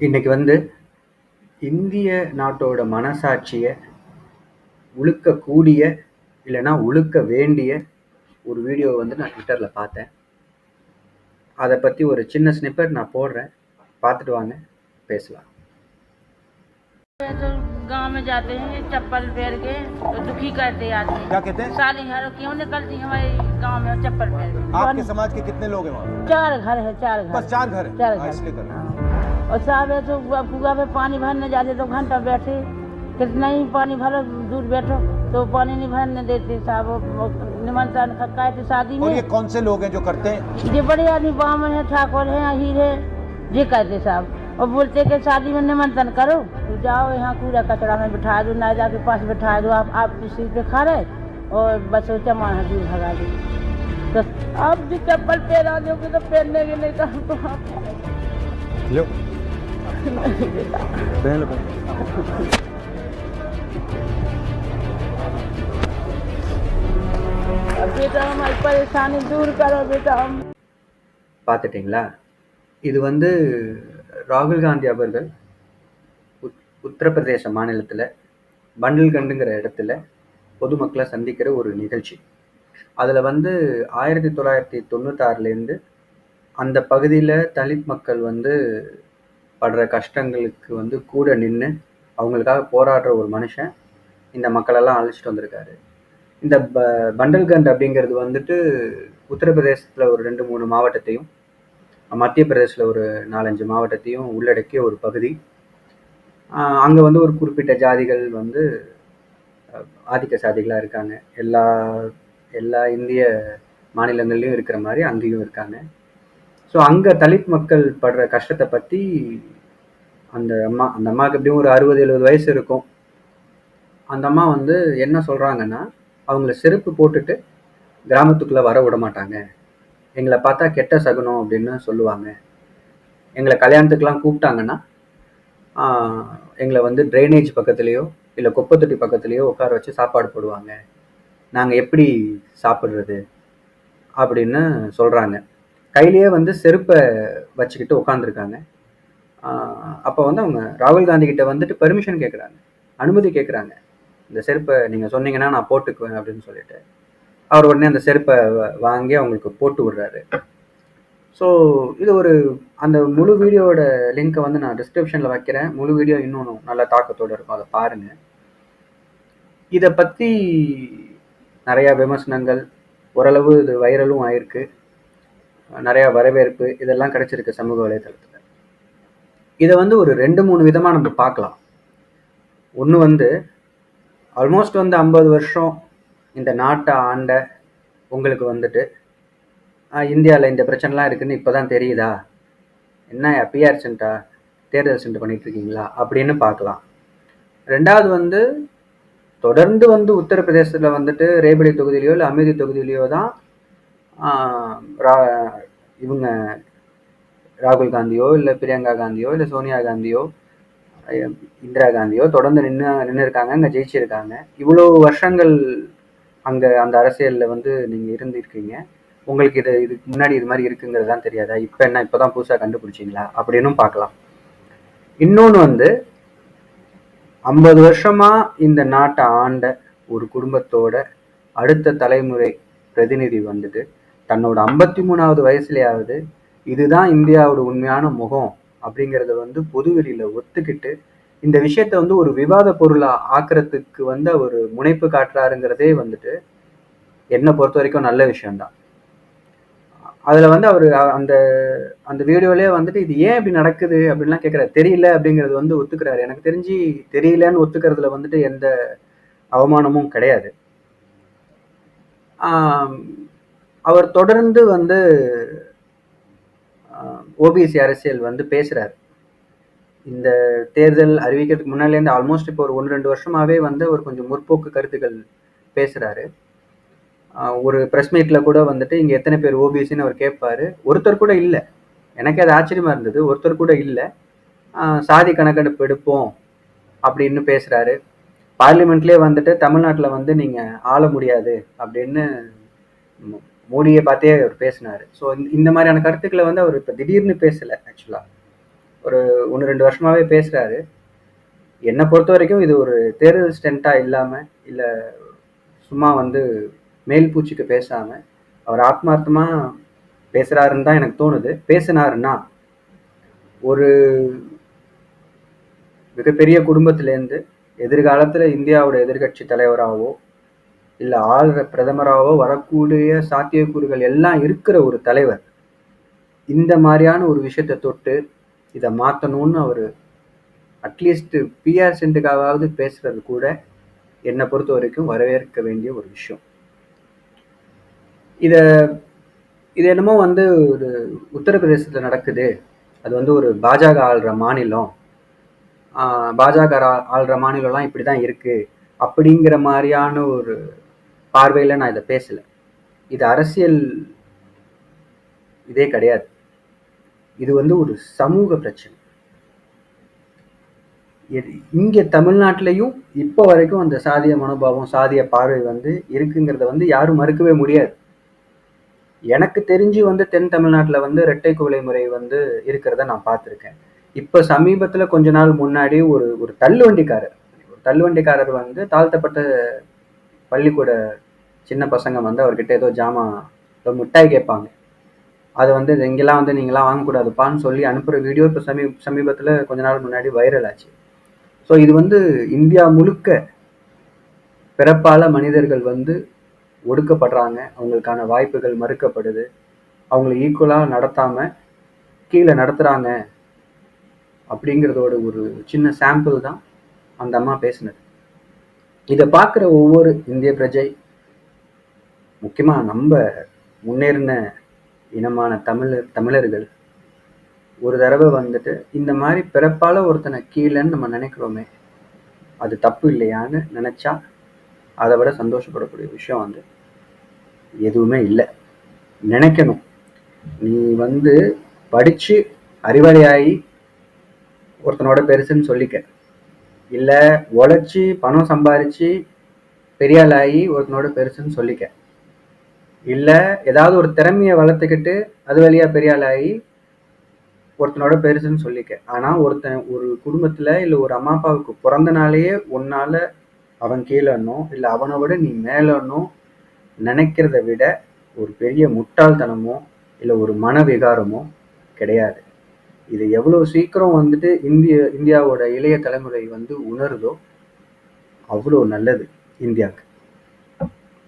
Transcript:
இன்னைக்கு வந்து இந்திய நாட்டோட மனசாட்சிய உழுக்கக்கூடிய இல்லைன்னா உழுக்க வேண்டிய ஒரு வீடியோவை வந்து நான் ட்விட்டரில் பார்த்தேன் அதை பற்றி ஒரு சின்ன ஸ்னிப்பட் நான் போடுறேன் பார்த்துட்டு வாங்க பேசலாம் तो गांव में जाते हैं चप्पल पहन के तो दुखी करते आदमी क्या कहते हैं साली हर क्यों निकलती हमारे गांव में चप्पल पहन के आपके समाज के कितने लोग हैं वहाँ चार घर है चार घर बस चार घर चार है हाँ, घर इसलिए कर रहे हैं। हाँ। और साहब है तो कुआ में पानी भरने जाते तो घंटा बैठे। कितना ही पानी भरो दूर बैठो तो पानी नहीं भरने देते साहब। निमंत्रण खक्का थे शादी और में। ये कौन से लोग हैं जो करते हैं? ये बड़े आदमी बामन है ठाकुर है अहीर है ये कहते साहब। और बोलते कि शादी में निमंत्रण करो तो जाओ यहाँ कूड़ा कचरा में बिठा दो नायदा के पास बिठा दो आप आप सीट पे खा रहे और बस वो चमान दूर भगा दो। तो आप भी चप्पल पहना दोगे तो पहनने के नहीं तो Yo. Déjenlo. பார்த்துட்டிங்களா இது வந்து ராகுல் காந்தி அவர்கள் உத்தரப்பிரதேச மாநிலத்தில் பண்டல்கண்டுங்கிற இடத்துல பொதுமக்களை சந்திக்கிற ஒரு நிகழ்ச்சி அதில் வந்து ஆயிரத்தி தொள்ளாயிரத்தி தொண்ணூத்தாறுலேருந்து அந்த பகுதியில் தலித் மக்கள் வந்து படுற கஷ்டங்களுக்கு வந்து கூட நின்று அவங்களுக்காக போராடுற ஒரு மனுஷன் இந்த மக்களெல்லாம் அழைச்சிட்டு வந்திருக்காரு. இந்த ப பண்டல்கண்ட் அப்படிங்கிறது வந்துட்டு உத்தரப்பிரதேசத்தில் ஒரு ரெண்டு மூணு மாவட்டத்தையும் மத்திய பிரதேசத்தில் ஒரு நாலஞ்சு மாவட்டத்தையும் உள்ளடக்கிய ஒரு பகுதி. அங்கே வந்து ஒரு குறிப்பிட்ட ஜாதிகள் வந்து ஆதிக்க சாதிகளாக இருக்காங்க. எல்லா எல்லா இந்திய மாநிலங்கள்லையும் இருக்கிற மாதிரி அங்கேயும் இருக்காங்க. ஸோ அங்கே தலித் மக்கள் படுற கஷ்டத்தை பற்றி அந்த அம்மா அந்த அம்மாவுக்கு எப்படியும் ஒரு அறுபது எழுபது வயசு இருக்கும். அந்த அம்மா வந்து என்ன சொல்கிறாங்கன்னா அவங்கள செருப்பு போட்டுட்டு கிராமத்துக்குள்ளே வர விட மாட்டாங்க. எங்களை பார்த்தா கெட்ட சகுனம் அப்படின்னு சொல்லுவாங்க. எங்களை கல்யாணத்துக்குலாம் கூப்பிட்டாங்கன்னா எங்களை வந்து ட்ரைனேஜ் பக்கத்துலேயோ இல்லை குப்பத்தொட்டி பக்கத்துலேயோ உட்கார வச்சு சாப்பாடு போடுவாங்க. நாங்கள் எப்படி சாப்பிட்றது அப்படின்னு சொல்கிறாங்க கையிலேயே வந்து செருப்பை வச்சுக்கிட்டு உட்காந்துருக்காங்க அப்போ வந்து அவங்க ராகுல் காந்தி கிட்ட வந்துட்டு பெர்மிஷன் கேட்குறாங்க அனுமதி கேட்குறாங்க இந்த செருப்பை நீங்கள் சொன்னீங்கன்னா நான் போட்டுக்குவேன் அப்படின்னு சொல்லிட்டு. அவர் உடனே அந்த செருப்பை வ- வாங்கி அவங்களுக்கு போட்டு விடுறாரு. ஸோ இது ஒரு அந்த முழு வீடியோவோட லிங்க்கை வந்து நான் டிஸ்கிரிப்ஷனில் வைக்கிறேன். முழு வீடியோ இன்னும் நல்ல தாக்கத்தோடு இருக்கும். அதை பாருங்கள் இதை பற்றி நிறையா விமர்சனங்கள் ஓரளவு இது வைரலும் ஆயிருக்கு. நிறையா வரவேற்பு இதெல்லாம் கிடைச்சிருக்கு சமூக வலைதளத்தில் இதை வந்து ஒரு ரெண்டு மூணு விதமாக நம்ம பார்க்கலாம். ஒன்று வந்து ஆல்மோஸ்ட் வந்து ஐம்பது வருஷம் இந்த நாட்டை ஆண்ட உங்களுக்கு வந்துட்டு இந்தியாவில் இந்த பிரச்சனைலாம் இருக்குதுன்னு இப்போ தான் தெரியுதா? என்ன பிஆர் சென்டா தேர்தல் சென்டர் பண்ணிகிட்ருக்கீங்களா அப்படின்னு பார்க்கலாம். ரெண்டாவது வந்து தொடர்ந்து வந்து உத்தரப்பிரதேசத்தில் வந்துட்டு ரேபடி தொகுதியிலையோ இல்லை அமேதி தொகுதியிலையோ தான் ரா- இவங்க ராகுல் காந்தியோ இல்லை பிரியங்கா காந்தியோ இல்லை சோனியா காந்தியோ இந்திரா காந்தியோ தொடர்ந்து நின்று நின்று இருக்காங்க அங்கே ஜெயிச்சிருக்காங்க. இவ்வளோ வருஷங்கள் அங்கே அந்த அரசியலில் வந்து நீங்கள் இருந்திருக்கீங்க. உங்களுக்கு இது இதுக்கு முன்னாடி இது மாதிரி இருக்குங்கிறது தான் தெரியாதா? இப்போ என்ன இப்போ தான் புதுசாக கண்டுபிடிச்சிங்களா? அப்படின்னும் பார்க்கலாம். இன்னொன்று வந்து ஐம்பது வருஷமாக இந்த நாட்டை ஆண்ட ஒரு குடும்பத்தோட அடுத்த தலைமுறை பிரதிநிதி வந்துட்டு தன்னோட ஐம்பத்தி மூணாவது வயசுலயாவது இதுதான் இந்தியாவோட உண்மையான முகம் அப்படிங்கிறத வந்து பொதுவெளியில ஒத்துக்கிட்டு இந்த விஷயத்த வந்து ஒரு விவாத பொருளா ஆக்குறதுக்கு வந்து அவர் முனைப்பு காட்டுறாருங்கிறதே வந்துட்டு என்னை பொறுத்த வரைக்கும் நல்ல விஷயம்தான். அதுல வந்து அவர் அந்த அந்த வீடியோலயே வந்துட்டு இது ஏன் இப்படி நடக்குது அப்படின்லாம் கேட்குறாரு தெரியல அப்படிங்கிறது வந்து ஒத்துக்கிறாரு. எனக்கு தெரிஞ்சு தெரியலன்னு ஒத்துக்கிறதுல வந்துட்டு எந்த அவமானமும் கிடையாது. அவர் தொடர்ந்து வந்து ஓபிசி அரசியல் வந்து பேசுறாரு. இந்த தேர்தல் அறிவிக்கிறதுக்கு முன்னாலேருந்து ஆல்மோஸ்ட் இப்போ ஒரு ஒன்று ரெண்டு வருஷமாகவே வந்து அவர் கொஞ்சம் முற்போக்கு கருத்துக்கள் பேசுகிறாரு ஒரு ப்ரெஸ் மீட்டில் கூட வந்துட்டு இங்கே எத்தனை பேர் ஓபிசின்னு அவர் கேட்பாரு ஒருத்தர் கூட இல்லை. எனக்கு அது ஆச்சரியமா இருந்தது. ஒருத்தர் கூட இல்லை. சாதி கணக்கெடுப்பு எடுப்போம் அப்படின்னு பேசுகிறாரு பார்லிமெண்ட்லேயே வந்துட்டு தமிழ்நாட்டில் வந்து நீங்கள் ஆள முடியாது அப்படின்னு மோடியை பார்த்தே அவர் பேசினாரு. ஸோ இந்த மாதிரியான கருத்துக்களை வந்து அவர் இப்போ திடீர்னு பேசல ஆக்சுவலாக ஒரு ஒன்று ரெண்டு வருஷமாகவே பேசுகிறாரு என்னை பொறுத்த வரைக்கும் இது ஒரு தேர்தல் ஸ்டெண்ட்டாக இல்லாமல் இல்லை சும்மா வந்து மேல் பூச்சிக்கு பேசாமல் அவர் ஆத்மார்த்தமாக பேசுகிறாருன்னு தான் எனக்கு தோணுது. பேசினாருன்னா ஒரு மிகப்பெரிய குடும்பத்திலேருந்து எதிர்காலத்தில் இந்தியாவோட எதிர்க்கட்சி தலைவராகவோ இல்லை ஆளுற பிரதமராகவோ வரக்கூடிய சாத்தியக்கூறுகள் எல்லாம் இருக்கிற ஒரு தலைவர். இந்த மாதிரியான ஒரு விஷயத்தை தொட்டு இதை மாற்றணும்னு அவர் அட்லீஸ்ட் பிஆர் சென்ட்டுக்காவது பேசுறது கூட என்னை பொறுத்த வரைக்கும் வரவேற்க வேண்டிய ஒரு விஷயம். இதை இது என்னமோ வந்து ஒரு உத்தரப்பிரதேசத்தில் நடக்குது. அது வந்து ஒரு பாஜக ஆள்ற மாநிலம். பாஜக ஆள்ற மாநிலம்லாம் இப்படி தான் இருக்குது அப்படிங்கிற மாதிரியான ஒரு பார்வையில் நான் இதை பேசல. இது அரசியல் இதே கிடையாது. இது வந்து ஒரு சமூக பிரச்சனை. இங்கே தமிழ்நாட்டிலையும் இப்போ வரைக்கும் அந்த சாதிய மனோபாவம் சாதிய பார்வை வந்து இருக்குங்கிறத வந்து யாரும் மறுக்கவே முடியாது. எனக்கு தெரிஞ்சு வந்து தென் தமிழ்நாட்டில் வந்து இரட்டை குவளை முறை வந்து இருக்கிறத நான் பார்த்துருக்கேன். இப்போ சமீபத்தில் கொஞ்ச நாள் முன்னாடி ஒரு ஒரு தள்ளுவண்டிக்காரர் ஒரு தள்ளுவண்டிக்காரர் வந்து தாழ்த்தப்பட்ட பள்ளிக்கூட சின்ன பசங்க வந்து அவர்கிட்ட ஏதோ ஜாமான் ஏதோ மிட்டாய் கேட்பாங்க. அதை வந்து இது இங்கெல்லாம் வந்து நீங்களாம் வாங்கக்கூடாதுப்பான்னு சொல்லி அனுப்புகிற வீடியோ இப்போ சமீ சமீபத்தில் கொஞ்ச நாள் முன்னாடி வைரல் ஆச்சு. ஸோ இது வந்து இந்தியா முழுக்க பிறப்பால மனிதர்கள் வந்து ஒடுக்கப்படுறாங்க. அவங்களுக்கான வாய்ப்புகள் மறுக்கப்படுது. அவங்களை ஈக்குவலாக நடத்தாமல் கீழே நடத்துகிறாங்க அப்படிங்கிறதோட ஒரு சின்ன சாம்பிள் தான் அந்த அம்மா பேசினது. இதை பார்க்குற ஒவ்வொரு இந்திய பிரஜை முக்கியமாக நம்ம முன்னேறின இனமான தமிழர் தமிழர்கள் ஒரு தடவை வந்துட்டு இந்த மாதிரி பிறப்பால் ஒருத்தனை கீழேன்னு நம்ம நினைக்கிறோமே அது தப்பு இல்லையான்னு நினச்சா அதை விட சந்தோஷப்படக்கூடிய விஷயம் வந்து எதுவுமே இல்லை. நினைக்கணும். நீ வந்து படித்து அறிவாளியாகி ஒருத்தனோட பெருசுன்னு சொல்லிக்க. இல்லை உழைச்சி பணம் சம்பாரித்து பெரியாளாகி ஒருத்தனோட பெருசுன்னு சொல்லிக்க. இல்லை ஏதாவது ஒரு திறமையை வளர்த்துக்கிட்டு அது வழியாக பெரியாளாகி ஒருத்தனோட பெருசுன்னு சொல்லிக்க. ஆனால் ஒருத்தன் ஒரு குடும்பத்தில் இல்லை ஒரு அம்மா அப்பாவுக்கு பிறந்த நாளையே அவன் கீழனோ இல்லை அவனை விட நீ மேலனோ நினைக்கிறத விட ஒரு பெரிய முட்டாள்தனமோ இல்லை ஒரு மனவிகாரமோ கிடையாது. இது எவ்வளோ சீக்கிரம் வந்துட்டு இந்திய இந்தியாவோட இளைய தலைமுறை வந்து உணருதோ அவ்வளோ நல்லது இந்தியாவுக்கு.